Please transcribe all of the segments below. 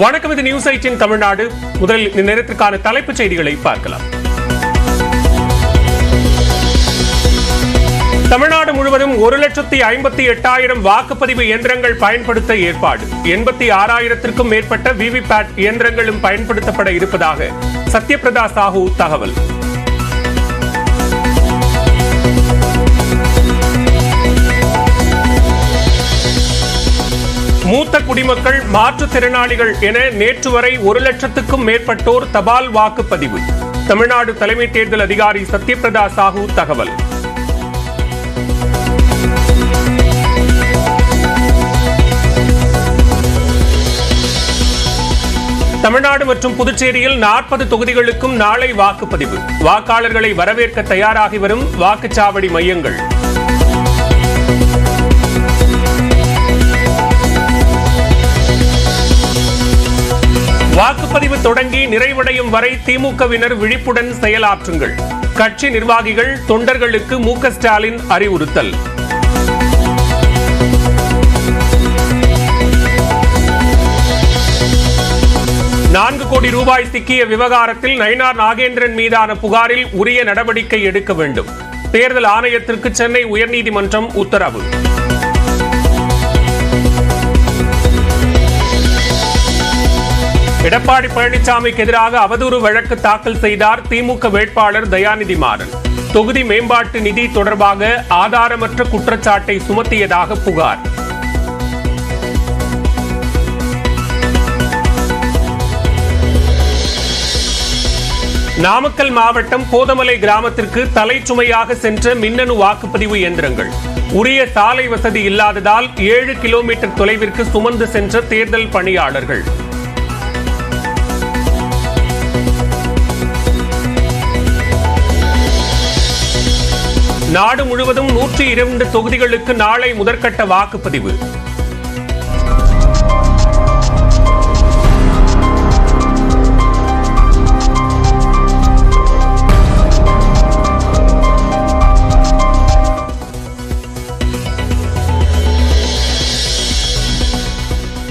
வணக்கம் இது news eighteen Tamil Nadu. முதலில் இந்த நேரத்திற்கான தலைப்புச் செய்திகளை பார்க்கலாம். தமிழ்நாடு முழுவதும் ஒரு லட்சத்தி ஐம்பத்தி எட்டாயிரம் வாக்குப்பதிவு இயந்திரங்கள் பயன்படுத்த ஏற்பாடு. எண்பத்தி ஆறாயிரத்திற்கும் மேற்பட்ட விவிபேட் இயந்திரங்களும் பயன்படுத்தப்பட இருப்பதாக சத்யபிரதா சாஹூ தகவல். மூத்த குடிமக்கள் மாற்றுத்திறனாளிகள் என நேற்று வரை ஒரு லட்சத்துக்கும் மேற்பட்டோர் தபால் வாக்குப்பதிவு. தமிழ்நாடு தலைமை தேர்தல் அதிகாரி சத்யபிரதா சாஹூ தகவல். தமிழ்நாடு மற்றும் புதுச்சேரியில் நாற்பது தொகுதிகளுக்கும் நாளை வாக்குப்பதிவு. வாக்காளர்களை வரவேற்க தயாராகி வரும் வாக்குச்சாவடி மையங்கள். வாக்குப்பதிவு தொடங்கி நிறைவடையும் வரை திமுகவினர் விழிப்புடன் செயலாற்றுங்கள். கட்சி நிர்வாகிகள் தொண்டர்களுக்கு மு ஸ்டாலின் அறிவுறுத்தல். நான்கு கோடி ரூபாய் சிக்கிய விவகாரத்தில் நயினார் நாகேந்திரன் மீதான புகாரில் உரிய நடவடிக்கை எடுக்க வேண்டும். தேர்தல் ஆணையத்திற்கு சென்னை உயர்நீதிமன்றம் உத்தரவு. எடப்பாடி பழனிசாமிக்கு எதிராக அவதூறு வழக்கு தாக்கல் செய்தார் திமுக வேட்பாளர் தயாநிதி மாறன். தொகுதி மேம்பாட்டு நிதி தொடர்பாக ஆதாரமற்ற குற்றச்சாட்டை சுமத்தியதாக புகார். நாமக்கல் மாவட்டம் போதமலை கிராமத்திற்கு தலைச்சுமையாக சென்ற மின்னணு வாக்குப்பதிவு இயந்திரங்கள். உரிய சாலை வசதி இல்லாததால் ஏழு கிலோமீட்டர் தொலைவிற்கு சுமந்து சென்ற தேர்தல் பணியாளர்கள். நாடு முழுவதும் நூற்றி இரண்டு தொகுதிகளுக்கு நாளை முதற்கட்ட வாக்குப்பதிவு.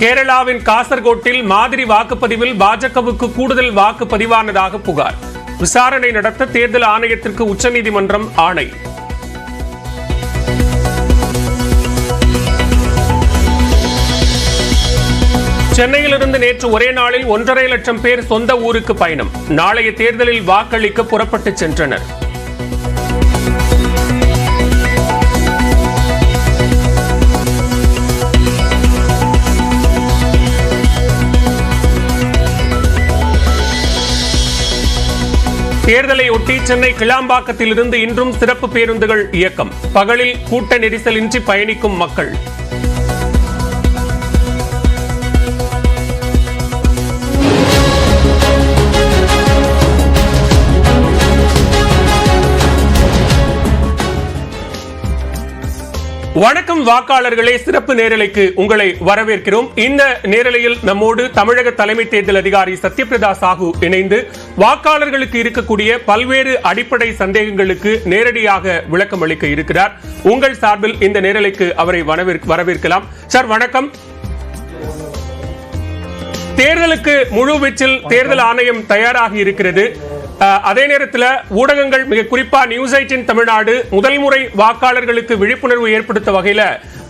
கேரளாவின் காசர்கோட்டில் மாதிரி வாக்குப்பதிவில் பாஜகவுக்கு கூடுதல் வாக்கு பதிவானதாக புகார். விசாரணை நடத்த தேர்தல் ஆணையத்திற்கு உச்சநீதிமன்றம் ஆணை. சென்னையிலிருந்து நேற்று ஒரே நாளில் ஒன்றரை லட்சம் பேர் சொந்த ஊருக்கு பயணம். நாளைய தேர்தலில் வாக்களிக்க புறப்பட்டு சென்றனர். தேர்தலை ஒட்டி சென்னை கிளாம்பாக்கத்திலிருந்து இன்றும் சிறப்பு பேருந்துகள் இயக்கம். பகலில் கூட்ட நெரிசலின்றி பயணிக்கும் மக்கள். வணக்கம் வாக்காளர்களே சிறப்பு நேரலைக்கு உங்களை வரவேற்கிறோம். இந்த நேரலையில் நம்மோடு தமிழக தலைமை தேர்தல் அதிகாரி சத்யபிரதா சாஹூ இணைந்து வாக்காளர்களுக்கு இருக்கக்கூடிய பல்வேறு அடிப்படை சந்தேகங்களுக்கு நேரடியாக விளக்கம் அளிக்க இருக்கிறார். உங்கள் சார்பில் இந்த நேரலைக்கு அவரை வரவேற்கலாம். சார் வணக்கம். தேர்தலுக்கு முழு வீச்சில் தேர்தல் ஆணையம் தயாராகி இருக்கிறது. அதே நேரத்தில் ஊடகங்கள் மிக குறிப்பா நியூஸ் எயிட்டின் தமிழ்நாடு முதல் முறை வாக்காளர்களுக்கு விழிப்புணர்வு ஏற்படுத்த வகையில்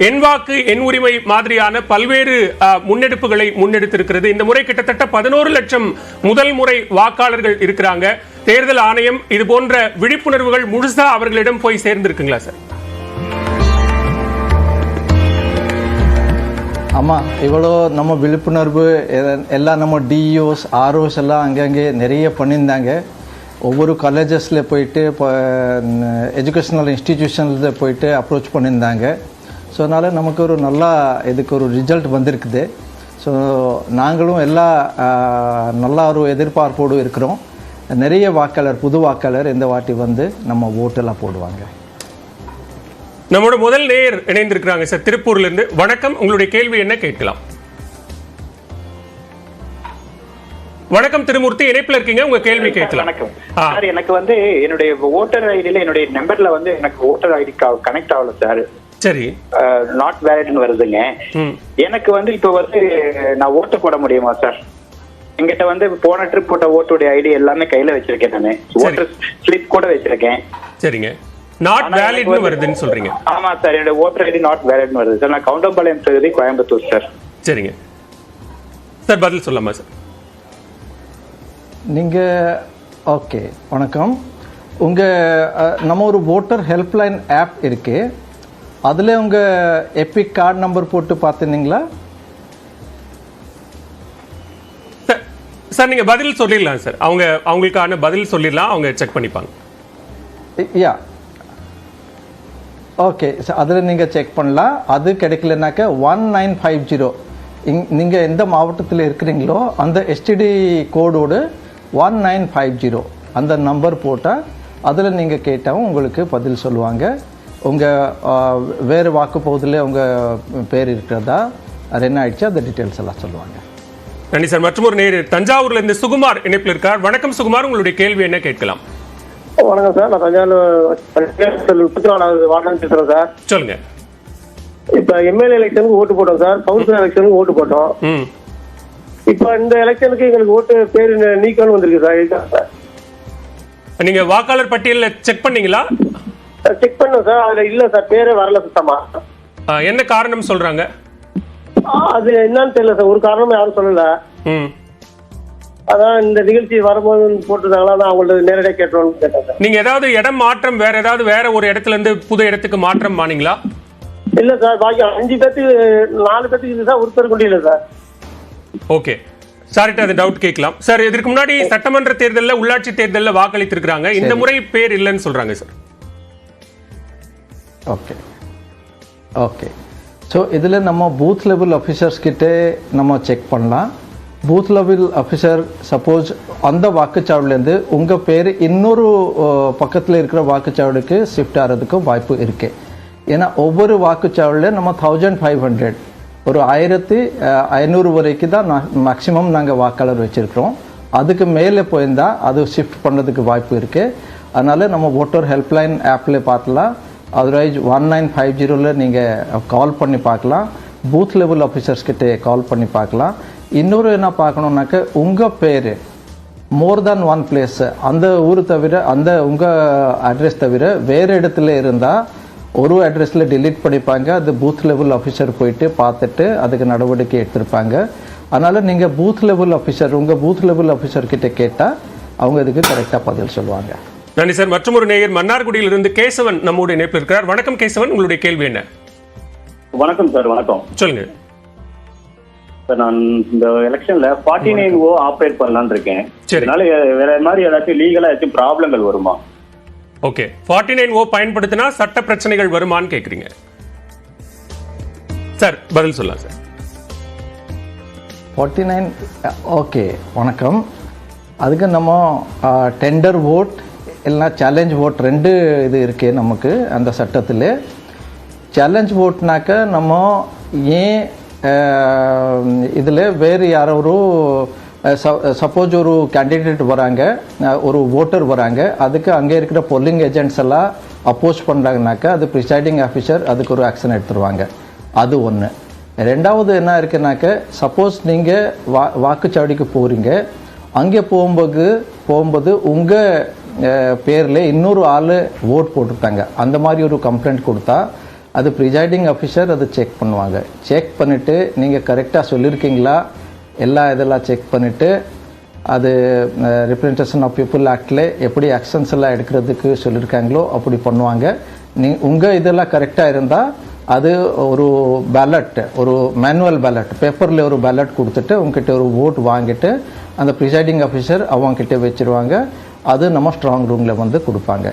என் வாக்கு என் உரிமை மாதிரியான பல்வேறு முன்னெடுப்புகளை முன்னெடுத்திருக்கிறது. இந்த முறை கிட்டத்தட்ட பதினோரு லட்சம் முதல் முறை வாக்காளர்கள் இருக்கிறாங்க. தேர்தல் ஆணையம் இது போன்ற விழிப்புணர்வுகள் முழுசா அவர்களிடம் போய் சேர்ந்திருக்குங்களா சார்? ஆமாம் இவ்வளோ நம்ம விழிப்புணர்வு எல்லாம் நம்ம டிஇஓஸ் ஆர்ஓஸ் எல்லாம் அங்கங்கே நிறைய பண்ணியிருந்தாங்க. ஒவ்வொரு காலேஜஸில் போயிட்டு இப்போ எஜுகேஷ்னல் இன்ஸ்டிடியூஷனில் போயிட்டு அப்ரோச் பண்ணியிருந்தாங்க. ஸோ அதனால் நமக்கு ஒரு நல்லா இதுக்கு ஒரு ரிசல்ட் வந்திருக்குது. ஸோ நாங்களும் எல்லா நல்லா ஒரு எதிர்பார்ப்போடு இருக்கிறோம். நிறைய வாக்காளர் புது வாக்காளர் இந்த வாட்டி வந்து நம்ம ஓட்டெல்லாம் போடுவாங்க. நம்மோட முதல் நேயர் இணைந்திருக்கிறாங்க சார். திருப்பூர்லேருந்து வணக்கம். உங்களுடைய கேள்வி என்ன கேட்கலாம்? வணக்கம் திருமூர்த்தி இணைப்புல இருக்கீங்க உங்க கேள்வி கேட்கலாம். வணக்கம். சார் எனக்கு வந்து என்னுடைய ஓட்டர் ஐடியில என்னுடைய நம்பர்ல வந்து எனக்கு ஓட்டர் ஐடி கனெக்ட் ஆகல சார். சரி. நாட் வேலிட்னு வருதுங்க. எனக்கு வந்து இப்போ வந்து நான் ஓட்டு போட முடியுமா சார்? எங்கிட்ட வந்து போன ட்ரிப் போட்ட ஓட்டுடைய ஐடி எல்லாமே கையில வச்சிருக்கேன் நானு. ஓட்டர் ஸ்லிப் கூட வச்சிருக்கேன். சரிங்க. நாட் வேலிட்னு வருதுன்னு சொல்றீங்க. ஆமா சார் என்னோட ஓட்டர் ஐடி நாட் வேலிட்னு வருது. சார் நான் கவுண்டம்பாளையம் தொகுதி கோயம்புத்தூர் சார். சரிங்க. சார் பதில் சொல்லலாமா சார்? நீங்கள் ஓகே வணக்கம். உங்கள் நம்ம ஒரு ஓட்டர் ஹெல்ப்லைன் ஆப் இருக்கு. அதில் உங்கள் எபிக் கார்டு நம்பர் போட்டு பார்த்துனீங்களா சார், சார் நீங்க பதில் சொல்லிடலாம் சார். அவங்க அவங்களுக்கான பதில் சொல்லிடலாம் அவங்க செக் பண்ணிப்பாங்க. யா. ஓகே அதில் நீங்கள் செக் பண்ணலாம். அது கிடைக்கலனாக்க ஒன் நைன் ஃபைவ் ஜீரோ இங் நீங்கள் எந்த மாவட்டத்தில் இருக்கிறீங்களோ அந்த எஸ்டிடி கோடோடு ஒன் நைன் ஃபைவ் ஜீரோ அந்த நம்பர் போட்டால் அதில் நீங்கள் கேட்டாலும் உங்களுக்கு பதில் சொல்லுவாங்க. உங்கள் வேறு வாக்கு பகுதியில் உங்கள் பேர் இருக்கிறதா? அது என்ன ஆயிடுச்சு? அந்த டீட்டெயில்ஸ் எல்லாம் சொல்லுவாங்க. நன்றி சார். மற்றும் ஒரு நேரு தஞ்சாவூர்ல இருந்து சுகுமார் இணைப்பில் இருக்கார். வணக்கம் சுகுமார். உங்களுடைய கேள்வி என்ன கேட்கலாம்? வணக்கம் சார். நான் தஞ்சாவூர் முப்பத்தி நாலாவது வார்டன் பேசுறேன் சார். சொல்லுங்க. இப்ப எம்எல்ஏ எலெக்ஷனுக்கு ஓட்டு போட்டோம் சார். கவுன்சிலர் எலெக்ஷனுக்கு ஓட்டு போட்டோம். ம். இப்ப இந்த எலெக்ஷனுக்கு எங்களுக்கு ஓட்டு பேர் நீக்கம்னு வந்திருக்கு சார் இதுதான் நீங்க வாக்காளர் பட்டியலில் செக் பண்ணீங்களா? செக் பண்ணோம் சார் அதுல இல்ல சார் பேரே வரல சுத்தமா. என்ன காரணம் சொல்றாங்க? அது என்னன்னு தெரியல சார் ஒரு காரணமும் யாரும் சொல்லல. அதான் இந்த நிகழ்ச்சி வரும்போது போட்டிருந்தாங்களா நான் அவங்கள்ட்ட நேரடியாக கேட்டோம்னு கேட்டேன் சார். நீங்க ஏதாவது இடம் மாற்றம் வேற ஏதாவது வேற ஒரு இடத்துல இருந்து புது இடத்துக்கு மாற்றம் ஆனீங்களா இல்ல சார் பாக்கி அஞ்சு பேத்துக்கு நாலு பேத்துக்கு இது சார் ஒருத்தர் கொண்டு இல்லை சார். ஓகே சாரிட்ட அது டவுட் கேட்கலாம். சார் இதற்கு முன்னாடி சட்டமன்ற தேர்தலில் உள்ளாட்சி தேர்தலில் வாக்களித்திருக்கிறாங்க. இந்த முறை பேர் இல்லைன்னு சொல்றாங்க சார் ஓகே ஓகே ஸோ இதில் நம்ம பூத் லெவல் ஆஃபீஸர்ஸ் கிட்டே நம்ம செக் பண்ணலாம். பூத் லெவல் ஆஃபீஸர் சப்போஸ் அந்த வாக்குச்சாவடிலேருந்து உங்கள் பேர் இன்னொரு பக்கத்தில் இருக்கிற வாக்குச்சாவடிக்கு ஷிஃப்ட் ஆகிறதுக்கும் வாய்ப்பு இருக்கு. ஏன்னா ஒவ்வொரு வாக்குச்சாவடியில் நம்ம தௌசண்ட் ஃபைவ் ஹண்ட்ரட் ஒரு ஆயிரத்தி ஐநூறு வரைக்கும் தான் மேக்ஸிமம் நாங்கள் வாக்காளர் வச்சுருக்கிறோம். அதுக்கு மேலே போயிருந்தால் அது ஷிஃப்ட் பண்ணுறதுக்கு வாய்ப்பு இருக்குது அதனால் நம்ம ஓட்டர் ஹெல்ப்லைன் ஆப்பில் பார்க்கலாம். அதர்வைஸ் ஒன் நைன் ஃபைவ் ஜீரோவில் நீங்கள் கால் பண்ணி பார்க்கலாம். பூத் லெவல் ஆஃபீஸர்ஸ்கிட்ட கால் பண்ணி பார்க்கலாம். இன்னொரு என்ன பார்க்கணுன்னாக்க உங்கள் பேர் மோர் தேன் ஒன் பிளேஸ் அந்த ஊர் தவிர அந்த உங்கள் அட்ரஸ் தவிர வேறு இடத்துல இருந்தால் ஒரு அட்ரஸில் delete பண்ணிப்பாங்க. அது பூத் லெவல் ஆஃபீஸர் போயிட்டு பார்த்துட்டு அதுக்கு நடவடிக்கை எடுத்திருப்பாங்க. அதனால் நீங்கள் பூத் லெவல் ஆஃபீஸர் உங்கள் பூத் லெவல் ஆஃபீஸர் கிட்ட கேட்டால் அவங்க இதுக்கு கரெக்டாக பதில் சொல்லுவாங்க. நன்றி சார். மற்றும் ஒரு நேயர் மன்னார்குடியில் இருந்து கேசவன் நம்முடைய இணைப்பில் இருக்கிறார். வணக்கம் கேசவன். உங்களுடைய கேள்வி என்ன? வணக்கம் சார் வணக்கம். சொல்லுங்க. சார் நான் இந்த எலெக்ஷன்ல ஃபார்ட்டி நைன் ஓ ஆப்ரேட் பண்ணலாம்னு இருக்கேன். அதனால வேற மாதிரி ஏதாச்சும் லீகலா ஏதாச்சும் ப்ராப்ளங்கள் வருமா? ஓகே ஃபார்ட்டி நைன் ஓ பயன்படுத்தினா சட்ட பிரச்சனைகள் வருமான்னு கேட்குறீங்க சார் பதில் சொல்லலாம் சார். ஃபார்ட்டி நைன் ஓகே வணக்கம். அதுக்கு நம்ம டெண்டர் ஓட் இல்லைனா சேலஞ்ச் ஓட் ரெண்டு இது இருக்கே நமக்கு அந்த சட்டத்தில். சேலஞ்ச் ஓட்னாக்க நம்ம ஏன் இதில் வேறு யாரோ சப்போஸ் ஒரு கேண்டிடேட் வராங்க ஒரு ஓட்டர் வராங்க அதுக்கு அங்கே இருக்கிற பொல்லிங் ஏஜென்ட்ஸ் எல்லாம் அப்போஸ் பண்ணுறாங்கனாக்கா அது ப்ரிசைடிங் ஆஃபீஸர் அதுக்கு ஒரு ஆக்ஷன் எடுத்துருவாங்க. அது ஒன்று ரெண்டாவது என்ன இருக்குனாக்க சப்போஸ் நீங்கள் வா வாக்குச்சாவடிக்கு போகிறீங்க அங்கே போகும்போது போகும்போது உங்கள் பேரில் இன்னொரு ஆள் ஓட் போட்டிருக்காங்க. அந்த மாதிரி ஒரு கம்ப்ளைண்ட் கொடுத்தா அது ப்ரிசைடிங் ஆஃபீஸர் அதை செக் பண்ணுவாங்க. செக் பண்ணிவிட்டு நீங்கள் கரெக்டாக சொல்லியிருக்கீங்களா? எல்லா இதெல்லாம் செக் பண்ணிவிட்டு அது ரெப்ரசன்டேஷன் ஆஃப் பீப்புள் ஆக்டில் எப்படி ஆக்ஷன்ஸ் எல்லாம் எடுக்கிறதுக்கு சொல்லியிருக்காங்களோ அப்படி பண்ணுவாங்க. நீ உங்கள் இதெல்லாம் கரெக்டாக இருந்தால் அது ஒரு பேலட் ஒரு மேனுவல் பேலட் பேப்பரில் ஒரு பேலட் கொடுத்துட்டு உங்ககிட்ட ஒரு ஓட் வாங்கிட்டு அந்த ப்ரிசைடிங் ஆஃபீஸர் அவங்கக்கிட்ட வச்சுருவாங்க. அது நம்ம ஸ்ட்ராங் ரூமில் வந்து கொடுப்பாங்க.